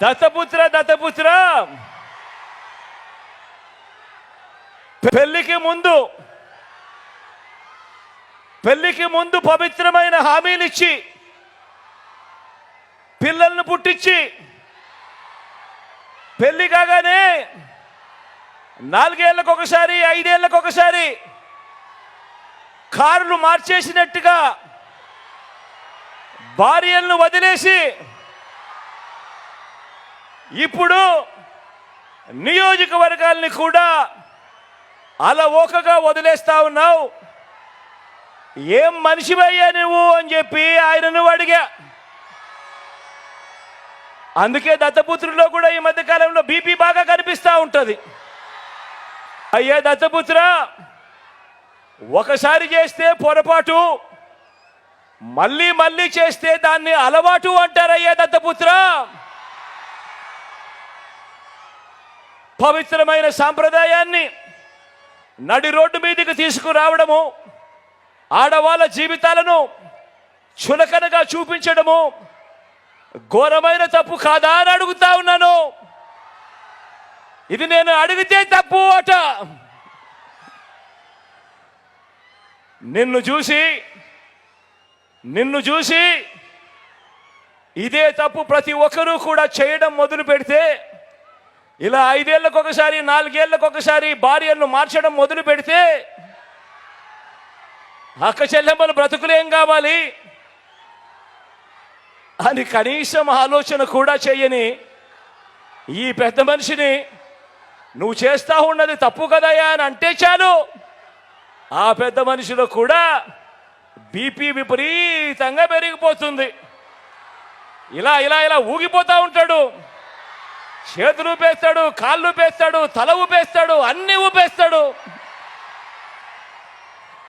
దత్తపుత్ర దత్తపుత్ర. పెళ్ళికి ముందు పెళ్ళికి ముందు పవిత్రమైన హామీలు ఇచ్చి పిల్లల్ని పుట్టించి పెళ్ళి కాగానే నాలుగేళ్ళకు ఒకసారి ఐదేళ్ళకు ఒకసారి కారులు మార్చేసినట్టుగా భార్యలను వదిలేసి ఇప్పుడు నియోజకవర్గాల్ని కూడా అలవోకగా వదిలేస్తా ఉన్నావు. ఏం మనిషివయ్యా నువ్వు అని చెప్పి ఆయనను అడిగా. అందుకే దత్తపుత్రుల్లో కూడా ఈ మధ్య కాలంలో బీపీ బాగా కనిపిస్తూ ఉంటుంది. అయ్యా దత్తపుత్ర ఒకసారి చేస్తే పొరపాటు మళ్ళీ మళ్ళీ చేస్తే దాన్ని అలవాటు అంటారయ్యా దత్తపుత్ర. పవిత్రమైన సాంప్రదాయాన్ని నడి రోడ్డు మీదకి తీసుకురావడము ఆడవాళ్ళ జీవితాలను చులకనగా చూపించడము ఘోరమైన తప్పు కాదా అని అడుగుతా ఉన్నాను. ఇది నేను అడిగితే తప్పు అట. నిన్ను చూసి నిన్ను చూసి ఇదే తప్పు ప్రతి ఒక్కరూ కూడా చేయడం మొదలు పెడితే ఇలా ఐదేళ్ళకు ఒకసారి నాలుగేళ్ళకు ఒకసారి భార్యలను మార్చడం మొదలు పెడితే అక్క చెల్లెమ్మలు బ్రతుకులేం కావాలి అని కనీసం ఆలోచన కూడా చేయని ఈ పెద్ద మనిషిని నువ్వు చేస్తా ఉన్నది తప్పు కదయా అని అంటే చాలు. ఆ పెద్ద మనిషిలో కూడా బీపీ విపరీతంగా పెరిగిపోతుంది. ఇలా ఇలా ఇలా ఊగిపోతూ ఉంటాడు. చేతులు ఊపేస్తాడు కాళ్ళు ఊపేస్తాడు తల ఊపేస్తాడు అన్ని ఊపేస్తాడు.